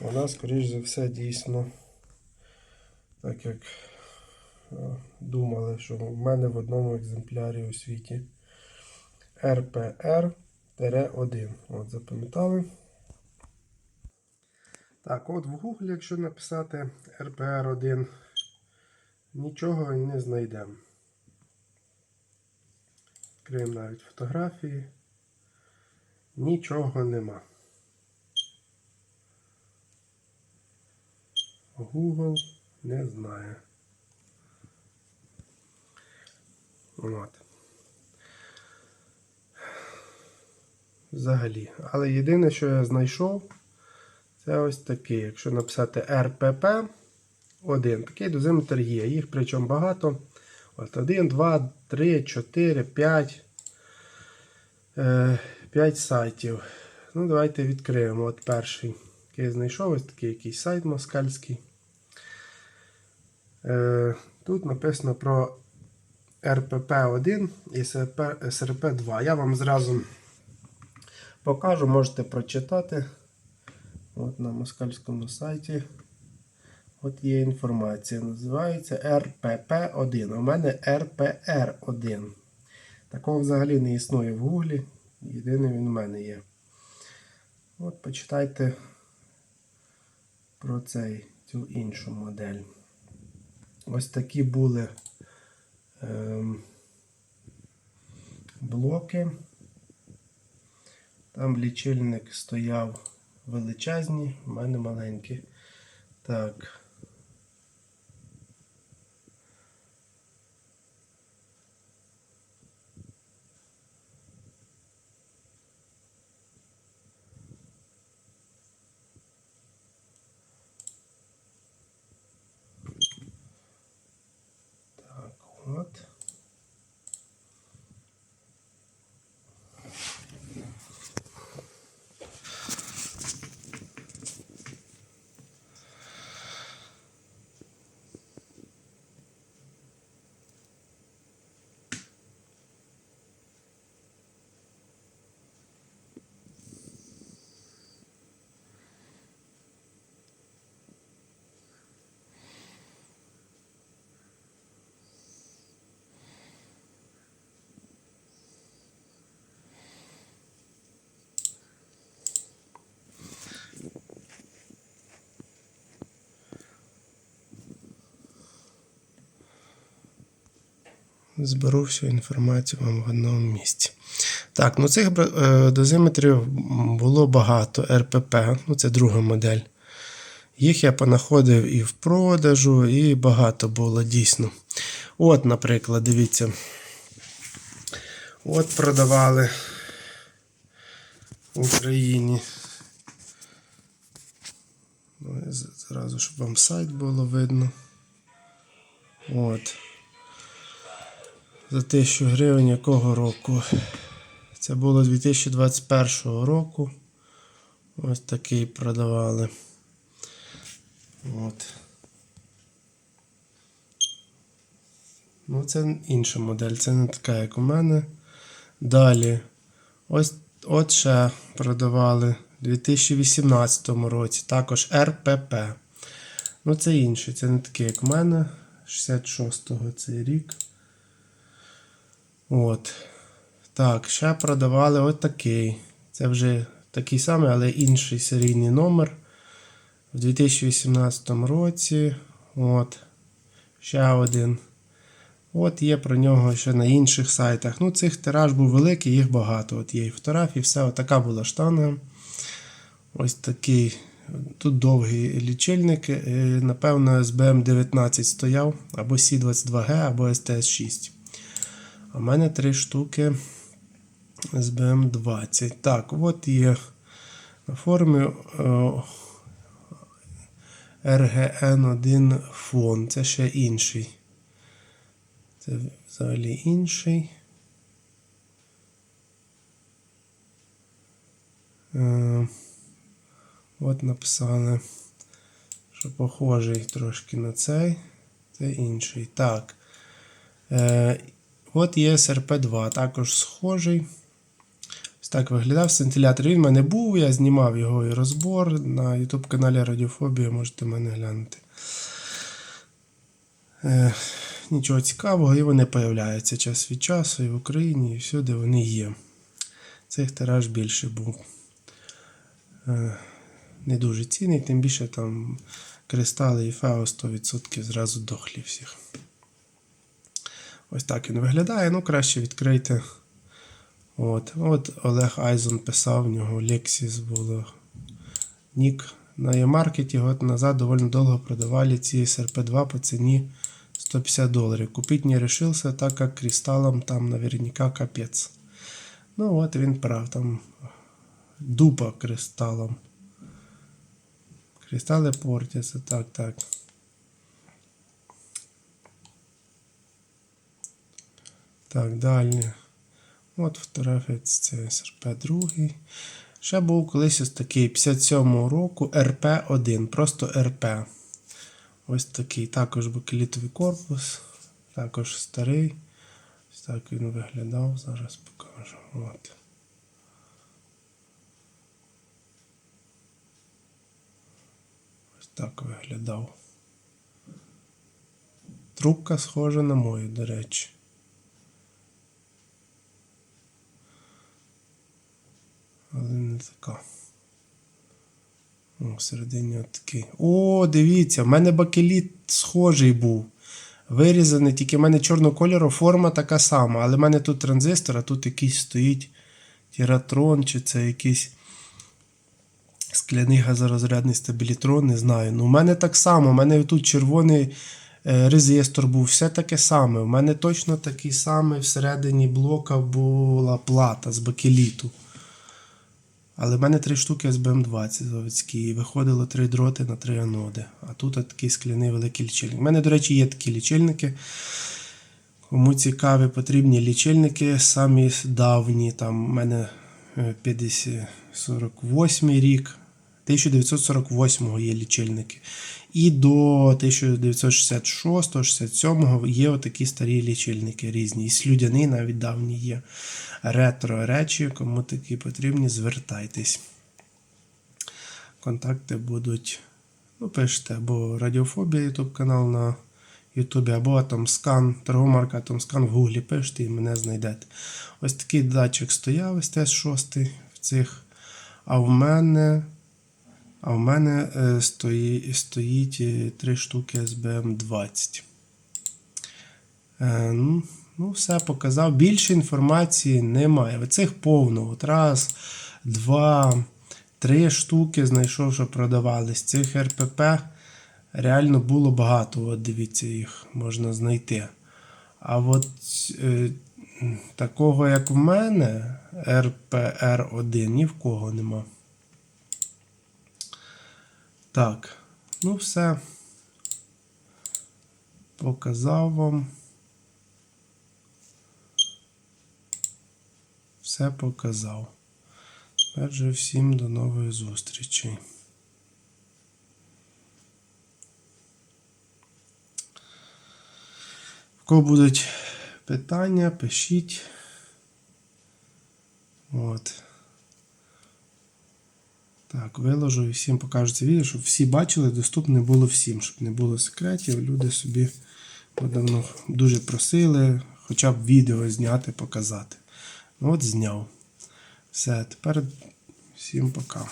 Вона, скоріш за все, дійсно, так як е, думали, що в мене в одному екземплярі у світі RPR-1. От, запам'ятали. Так, от в Google, якщо написати RPR1, нічого не знайдемо. Відкриємо навіть фотографії. Нічого нема. Google не знає. От. Взагалі. Але єдине, що я знайшов, це ось такий. Якщо написати RPP 1, такий дозиметр є. Їх причому багато. От 1, 2, 3, 4, 5. 5 сайтів. Ну, давайте відкриємо. От перший, я знайшов, ось такий якийсь сайт москальський. Е, Тут написано про РПП1 і СРП2. Я вам зразу покажу, можете прочитати. От на москальському сайті. От є інформація. Називається РПП1. У мене РПР1. Такого взагалі не існує в Гуглі. Єдиний він у мене є. От почитайте про цей, цю іншу модель. Ось такі були ем, блоки. Там лічильник стояв величезні, в мене маленькі. Так. Так, от. Зберу всю інформацію вам в одному місці. Так, ну цих е, дозиметрів було багато. РПП, ну це друга модель. Їх я понаходив і в продажу, і багато було дійсно. От, наприклад, дивіться. От продавали в Україні. Ну, Зразу, щоб вам сайт було видно. От. За 1000 гривень якого року? Це було 2021 року. Ось такий продавали. От. Ну, це інша модель, це не така, як у мене. Далі. Ось от ще продавали у 2018 році. Також РПП. Ну, це інший, це не такий, як у мене. 66-го цей рік. От. Так, ще продавали от такий. Це вже такий самий, але інший серійний номер. В 2018 році. От. Ще один. От є про нього ще на інших сайтах. Ну, цих тираж був великий, їх багато. От є і фотографії, все. От така була штанга. Ось такий. Тут довгий лічильник. Е, Напевно, SBM19 стояв, або C22G, або STS6. А в мене три штуки з BM20. Так, от є на формі е, RGN1 фон. Це ще інший. Це взагалі інший. Е, От написали, що похожий трошки на цей. Це інший. Так. От є СРП2, також схожий. Ось так виглядав сцинтилятор. Він в мене був, я знімав його і розбор на YouTube каналі Радіофобія, можете мене глянути. Е, нічого цікавого, і вони появляються час від часу і в Україні, і всюди вони є. Цих тираж більше був. Е, не дуже цінний, тим більше там кристали і фео 100% зразу дохлі всіх. Ось так він виглядає. Ну, краще відкрити. От, от Олег Айзон писав, в нього Lexus було нік на e-маркеті год назад доволі довго продавали ці SRP2 по ціні 150 доларів. Купить не решился, так как кристаллом там наверняка капец. Ну от він прав, там дупа кристаллом. Кристали портяться, так, так. Так, далі. От фотографець це СРП-2. Ще був колись ось такий 57-го року РП-1, просто РП. Ось такий. Також бакелітовий корпус, також старий. Ось так він виглядав. Зараз покажу. От. Ось так виглядав. Трубка схожа на мою, до речі. Але не така. О, всередині от такий. О, дивіться, в мене бакеліт схожий був. Вирізаний, тільки в мене чорного кольору, форма така сама. Але в мене тут транзистор, а тут якийсь стоїть тіратрон, чи це якийсь скляний газорозрядний стабілітрон, не знаю. Ну, у мене так само, у мене тут червоний е, резистор був, все таке саме. У мене точно такий самий всередині блока була плата з бакеліту. Але в мене три штуки СБМ 20 заводські, і виходило три дроти на три аноди. А тут такий скляний великий лічильник. У мене, до речі, є такі лічильники. Кому цікаві, потрібні лічильники, самі давні. Там у мене е, 50 48 рік. 1948 є лічильники. І до 1966-67 є отакі старі лічильники різні. І слюдяний навіть давні є. Ретро речі, кому такі потрібні, звертайтесь. Контакти будуть. Ну, пишете або Радіофобія YouTube канал на Ютубі, або Атомскан, торгова марка Атомскан в Гуглі пишете і мене знайдете. Ось такий датчик стояв СТС-6 в цих. А в мене. А в мене е, стої, стоїть е, три штуки SBM20. Е, ну, ну, все показав. Більше інформації немає. Оцих повно. От раз, два, три штуки знайшов, що продавались. Цих РПП реально було багато. От дивіться, їх можна знайти. А от е, такого, як в мене, РПР1, ні в кого нема. Так, ну все. Показав вам. Все показав. Тепер же всім до нової зустрічі. В кого будуть питання, пишіть. От. Так, виложу і всім покажу це відео, щоб всі бачили, доступне було всім, щоб не було секретів. Люди собі давно дуже просили хоча б відео зняти, показати. Ну, от зняв. Все, тепер всім пока.